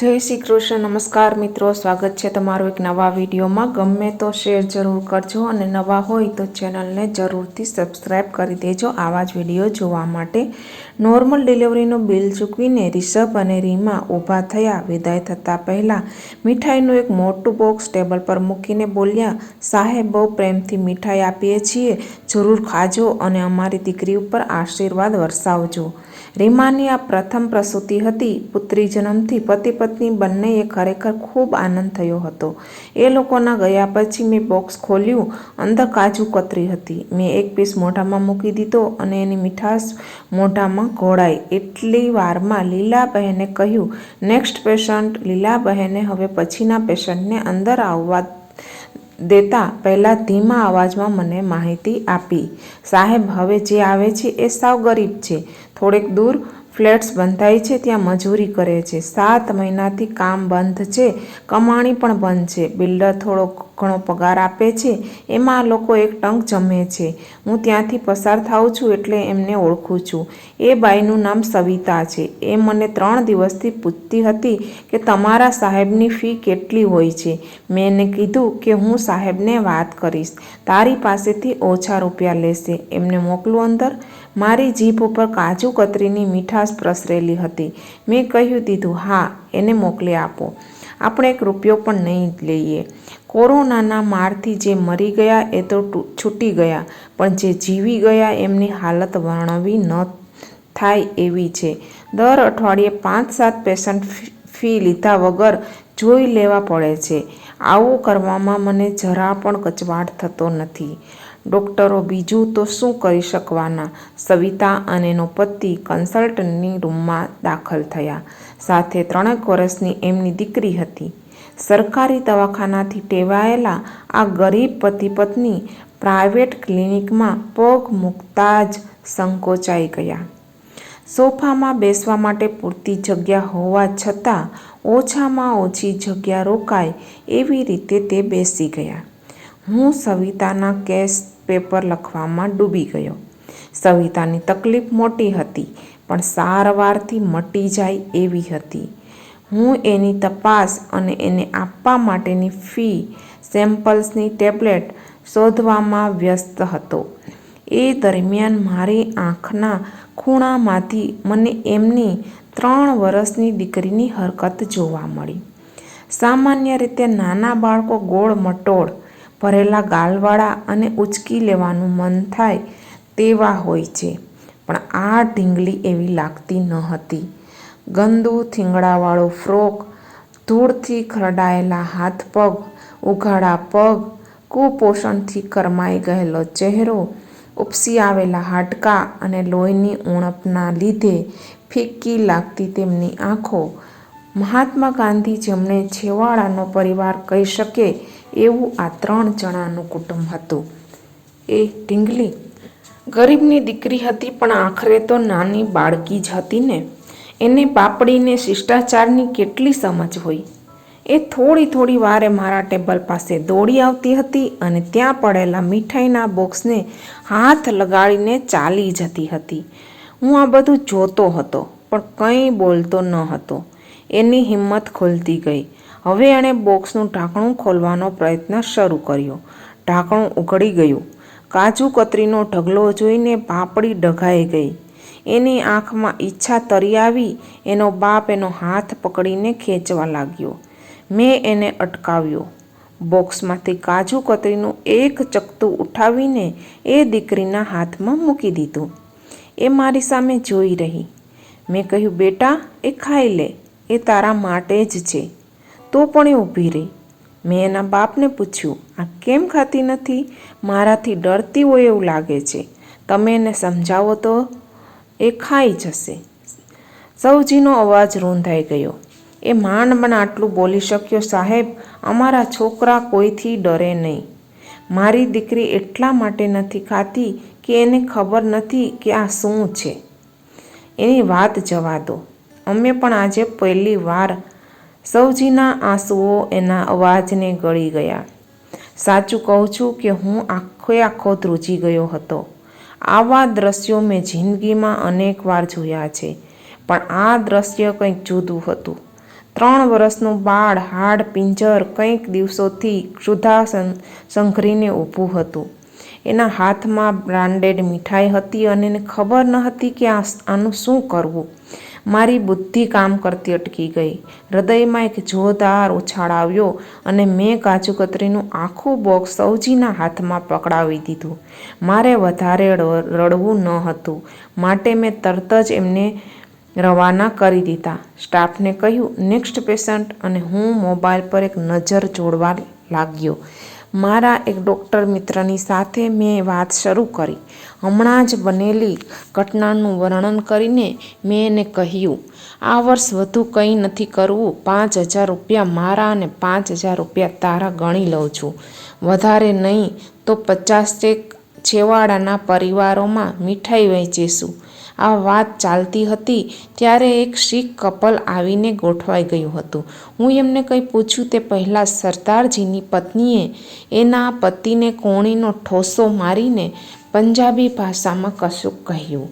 જય શ્રી કૃષ્ણ, નમસ્કાર મિત્રો, સ્વાગત છે તમારો એક નવા વિડીયોમાં. ગમે તો શેર જરૂર કરજો અને નવા હોય તો ચેનલને જરૂરથી સબસ્ક્રાઈબ કરી દેજો આવા જ વીડિયો જોવા માટે. નોર્મલ ડિલિવરીનું બિલ ચૂકવીને રિષભ અને રીમા ઊભા થયા. વિદાય થતાં પહેલાં મીઠાઈનું એક મોટું બોક્સ ટેબલ પર મૂકીને બોલ્યા, સાહેબ, બહુ પ્રેમથી મીઠાઈ આપીએ છીએ. જરૂર ખાજો અને અમારી દીકરી ઉપર આશીર્વાદ વરસાવજો. રીમાની આ પ્રથમ પ્રસૂતિ હતી પુત્રી જન્મથી પતિ પત્ની બંનેએ ખરેખર ખૂબ આનંદ થયો હતો. એ લોકોના ગયા પછી મેં બોક્સ ખોલ્યું, અંદર કાજુ કતરી હતી. મેં એક પીસ મોઢામાં મૂકી દીધો અને એની મીઠાશ મોઢામાં ઘોળાઈ. એટલી વારમાં લીલાબહેને કહ્યું નેક્સ્ટ પેશન્ટ લીલાબહેને હવે પછીના પેશન્ટને અંદર આવવા દેતા પહેલાં ધીમા અવાજમાં મને માહિતી આપી. સાહેબ, હવે જે આવે છે એ સાવ ગરીબ છે. થોડેક દૂર ફ્લેટ્સ બંધાય છે, ત્યાં મજૂરી કરે છે. સાત મહિનાથી કામ બંધ છે, કમાણી પણ બંધ છે. બિલ્ડર થોડો ઘણો પગાર આપે છે, એમાં લોકો એક ટંક જમે છે. હું ત્યાંથી પસાર થાઉં છું એટલે એમને ઓળખું છું. એ બાઈનું નામ સવિતા છે. એ મને ત્રણ દિવસથી પૂછતી હતી કે તમારા સાહેબની ફી કેટલી હોય છે. મેં એને કીધું કે હું સાહેબને વાત કરીશ. તારી પાસેથી ઓછા રૂપિયા લેશે. એમને મોકલું અંદર. મારી જીભ ઉપર કાજુ કતરીની મીઠાશ પ્રસરેલી હતી. મેં કહ્યું, દીધું, હા, એને મોકલી આપો. આપણે એક રૂપિયો પણ નહીં લઈએ. કોરોનાના મારથી જે મરી ગયા એ તો છૂટી ગયા, પણ જે જીવી ગયા એમની હાલત વર્ણવી ન થાય એવી છે. દર અઠવાડિયે પાંચ સાત પેશન્ટ ફી લીધા વગર જોઈ લેવા પડે છે. આવું કરવામાં મને જરા પણ કચવાટ થતો નથી. ડૉક્ટરો બીજું તો શું કરી શકવાના? સવિતા અને એનો પતિ કન્સલ્ટન્ટની રૂમમાં દાખલ થયા. સાથે ત્રણેક વર્ષની એમની દીકરી હતી. સરકારી દવાખાનાથી ટેવાયેલા આ ગરીબ પતિ પત્ની પ્રાઇવેટ ક્લિનિકમાં પગ મૂકતા જ સંકોચાઈ ગયા. સોફામાં બેસવા માટે પૂરતી જગ્યા હોવા છતાં ઓછામાં ઓછી જગ્યા રોકાય એવી રીતે તે બેસી ગયા. હું સવિતાના કેસ પેપર લખવામાં ડૂબી ગયો. સવિતાની તકલીફ મોટી હતી, પણ સારવારથી મટી જાય એવી હતી. હું એની તપાસ અને એને આપવા માટેની ફી, સેમ્પલ્સની ટેબ્લેટ શોધવામાં વ્યસ્ત હતો. એ દરમિયાન મારી આંખના ખૂણામાંથી મને એમની ત્રણ વર્ષની દીકરીની હરકત જોવા મળી. સામાન્ય રીતે નાના બાળકો ગોળ મટોળ ભરેલા ગાલવાળા અને ઉચકી લેવાનું મન થાય તેવા હોય છે. પણ આ ઢીંગલી એવી લાગતી ન હતી. ગંદુ થીંગડાવાળો ફ્રોક, ધૂળથી ખરડાયેલા હાથ પગ, ઉઘાડા પગ, કુપોષણથી કરમાઈ ગયેલો ચહેરો, ઉપસી આવેલા હાડકા અને લોહીની ઉણપના લીધે ફિક્કી લાગતી તેમની આંખો. મહાત્મા ગાંધી જેમણે છેવાડાનો પરિવાર કહી શકે એવું આ ત્રણ જણાનું કુટુંબ હતું. એ ઢીંગલી ગરીબની દીકરી હતી પણ આખરે તો નાની બાળકી જ હતી ને. એને પાપડીને શિષ્ટાચારની કેટલી સમજ હોય. એ થોડી થોડી વારે મારા ટેબલ પાસે દોડી આવતી હતી અને ત્યાં પડેલા મીઠાઈના બોક્સને હાથ લગાડીને ચાલી જતી હતી. હું આ બધું જોતો હતો, પણ કંઈ બોલતો ન હતો. એની હિંમત ખુલતી ગઈ. હવે એણે બોક્સનું ઢાંકણું ખોલવાનો પ્રયત્ન શરૂ કર્યો. ઢાંકણું ઉઘડી ગયું. કાજુ કતરીનો ઢગલો જોઈને પાપડી ડઘાઈ ગઈ. એની આંખમાં ઈચ્છા તરી આવી, એનો બાપ એનો હાથ પકડીને ખેંચવા લાગ્યો. મેં એને અટકાવ્યો. બોક્સમાંથી કાજુ કતરીનું એક ચકતું ઉઠાવીને એ દીકરીના હાથમાં મૂકી દીધું. એ મારી સામે જોઈ રહી. મેં કહ્યું, બેટા, એ ખાઈ લે. એ તારા માટે જ છે. તો પણ એ ઊભી રહી. મેં એના બાપને પૂછ્યું, આ કેમ ખાતી નથી? મારાથી ડરતી હોય એવું લાગે છે. તમે એને સમજાવો તો એ ખાઈ જશે. સૌજીનો અવાજ રૂંધાઈ ગયો. એ માંડ પણ આટલું બોલી શક્યો સાહેબ, અમારા છોકરા કોઈથી ડરે નહીં. મારી દીકરી એટલા માટે નથી ખાતી કે એને ખબર નથી કે આ શું છે. એની વાત જવા દો. અમે પણ આજે પહેલી વાર સૌજીના આંસુઓ એના અવાજને ગળી ગયા. સાચું કહું છું કે હું આખો આખો ધ્રુજી ગયો હતો. આવા દ્રશ્યો મેં જિંદગીમાં અનેક વાર જોયા છે, પણ આ દ્રશ્ય કંઈક જુદું હતું. ત્રણ વર્ષનું બાળ, હાડ, પિંજર કંઈક દિવસોથી ક્ષુધા સંઘરીને ઊભું હતું. એના હાથમાં બ્રાન્ડેડ મીઠાઈ હતી અને એને ખબર ન હતી કે આ આનું શું કરવું. મારી બુદ્ધિ કામ કરતી અટકી ગઈ. હૃદયમાં એક જોરદાર ઉછાળ આવ્યો અને મેં કાજુ કતરીનું આખું બોક્સ સૌજીના હાથમાં પકડાવી દીધું. મારે વધારે રડવું ન હતું. માટે મેં તરત જ એમને રવાના કરી દીધા. સ્ટાફને કહ્યું, નેક્સ્ટ પેશન્ટ. અને હું મોબાઈલ પર એક નજર જોડવા લાગ્યો. મારા એક ડૉક્ટર મિત્રની સાથે મેં વાત શરૂ કરી. હમણાં જ બનેલી ઘટનાનું વર્ણન કરીને મેં એને કહ્યું, આ વર્ષ વધુ કંઈ નથી કરવું. પાંચ હજાર રૂપિયા મારા અને પાંચ હજાર રૂપિયા તારા ગણી લઉં છું. વધારે નહીં તો પચાસ ચેક છેવાડાના પરિવારોમાં મીઠાઈ વહેંચીશું. આ વાત ચાલતી હતી ત્યારે એક શીખ કપલ આવીને ગોઠવાઈ ગયું હતું. હું એમને કંઈ પૂછ્યું તે પહેલાં સરદારજીની પત્નીએ એના પતિને કોણીનો ઠોસો મારીને પંજાબી ભાષામાં કશુંક કહ્યું.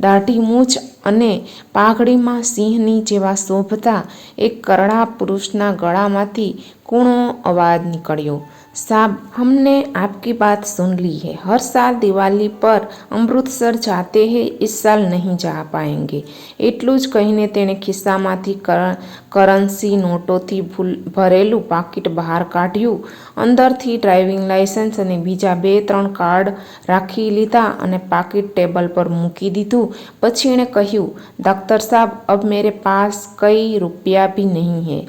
દાઢી મૂછ અને પાઘડીમાં સિંહની જેવા શોભતા એક કરડા પુરુષના ગળામાંથી કૂણો અવાજ નીકળ્યો. साहब हमने आपकी बात सुन ली है हर साल दिवाली पर अमृतसर जाते हैं इस साल नहीं जा पाएंगे એટલું જ કહીને તેણે ખિસ્સામાંથી કર- કરન્સી નોટોથી ભૂલ- ભરેલું પાકીટ બહાર કાઢ્યું અંદરથી ડ્રાઇવિંગ લાયસન્સ અને બીજા બે ત્રણ કાર્ડ રાખી લીધા અને પાકીટ ટેબલ પર મૂકી દીધું પછી એણે કહ્યું डॉक्टर साहब अब मेरे पास कई रुपया भी नहीं है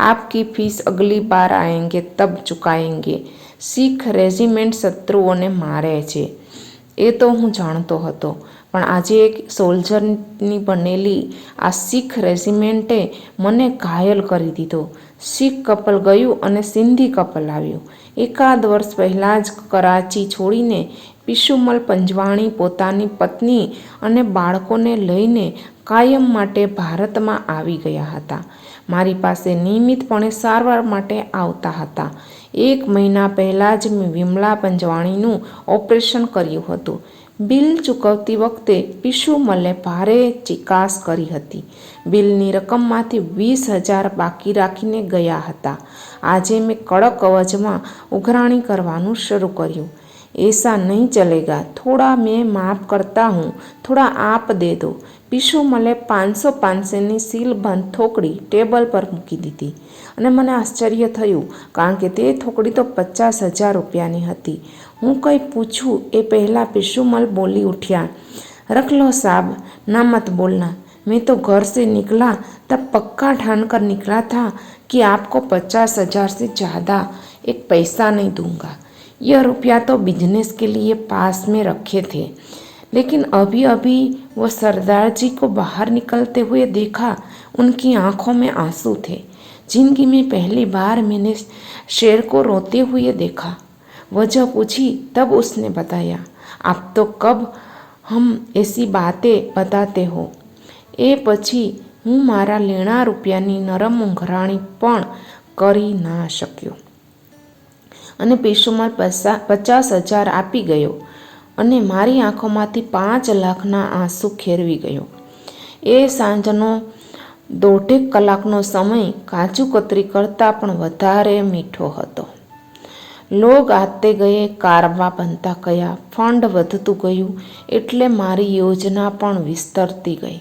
आपकी फीस अगली बार आएंगे तब चुकाएंगे શીખ રેજિમેન્ટ શત્રુઓને મારે છે એ તો હું જાણતો હતો પણ આજે એક સોલ્જરની બનેલી આ શીખ રેજિમેન્ટે મને ઘાયલ કરી દીધો શીખ કપલ ગયું અને સિંધી કપલ આવ્યું એકાદ વર્ષ પહેલાં જ કરાચી છોડીને પિશુમલ પંજવાણી પોતાની પત્ની અને બાળકોને લઈને કાયમ માટે ભારતમાં આવી ગયા હતા મારી પાસે નિયમિતપણે સારવાર માટે આવતા હતા એક મહિના પહેલાં જ મેં વિમલા પંજવાણીનું ઓપરેશન કર્યું હતું બિલ ચૂકવતી વખતે પિશુમલે ભારે ચિકાસ કરી હતી બિલની રકમમાંથી વીસ હજાર બાકી રાખીને ગયા હતા આજે મેં કડક અવાજમાં ઉઘરાણી કરવાનું શરૂ કર્યું ऐसा नहीं चलेगा थोड़ा मैं माफ़ करता हूँ थोड़ा आप दे दो પિશુમલે પાંચસો પાંચસોની સીલ બંધ થોકડી ટેબલ પર મૂકી દીધી અને મને આશ્ચર્ય થયું કારણ કે તે થોકડી તો પચાસ હજાર રૂપિયાની હતી હું કંઈ પૂછું એ પહેલાં પિશુમલ બોલી ઉઠ્યા रख लो साहब ना मत बोलना मैं तो घर से निकला तब पक्का ठान कर निकला था कि आपको पचास हजार से ज़्यादा एक पैसा नहीं दूंगा यह रुपया तो बिजनेस के लिए पास में रखे थे लेकिन अभी अभी वो सरदार जी को बाहर निकलते हुए देखा उनकी आंखों में आंसू थे जिंदगी में पहली बार मैंने शेर को रोते हुए देखा वजह पूछी तब उसने बताया आप तो कब हम ऐसी बातें बताते हो એ પછી હું મારા લેણા રૂપિયાની નરમ ઉઘરાણી પણ કરી ના શક્યો અને પેશુમાલ પસા પચાસ હજાર આપી ગયો અને મારી આંખોમાંથી પાંચ લાખના આંસુ ખેરવી ગયો. એ સાંજનો દોઢેક કલાકનો સમય કાજુ કતરી કરતાં પણ વધારે મીઠો હતો. લોગ આતે ગયે કારવા બનતા ગયા ફંડ વધતું ગયું એટલે મારી યોજના પણ વિસ્તરતી ગઈ.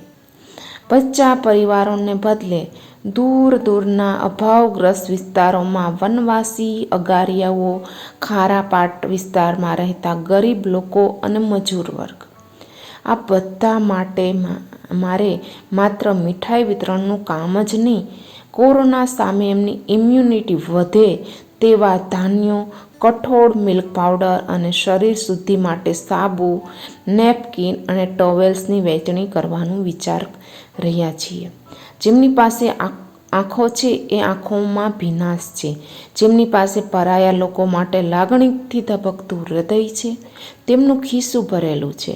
બચ્ચા પરિવારોને બદલે દૂર દૂરના અભાવગ્રસ્ત વિસ્તારોમાં વનવાસી અગારિયાઓ ખારાપાટ વિસ્તારમાં રહેતા ગરીબ લોકો અને મજૂર વર્ગ. આ બધા માટે મારે માત્ર મીઠાઈ વિતરણનું કામ જ નહીં, કોરોના સામે એમની ઇમ્યુનિટી વધે તેવા ધાન્યો, કઠોળ મિલ્ક પાવડર અને શરીર શુદ્ધિ માટે સાબુ નેપકિન અને ટોવેલ્સની વહેંચણી કરવાનું વિચાર રહ્યા છીએ. જેમની પાસે આંખો છે એ આંખોમાં ભીનાશ છે. જેમની પાસે પરાયા લોકો માટે લાગણીથી ધબકતું હૃદય છે, તેમનું ખિસ્સું ભરેલું છે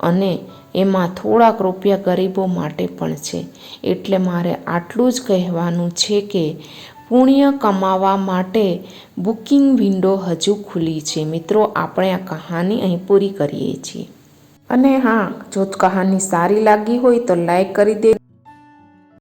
અને એમાં થોડાક રૂપિયા ગરીબો માટે પણ છે. એટલે મારે આટલું જ કહેવાનું છે કે પુણ્ય કમાવા માટે બુકિંગ વિન્ડો હજુ ખુલ્લી છે. મિત્રો, આપણે આ કહાની અહીં પૂરી કરીએ છીએ. અને હા, જો કહાની સારી લાગી હોય તો લાઈક કરી દે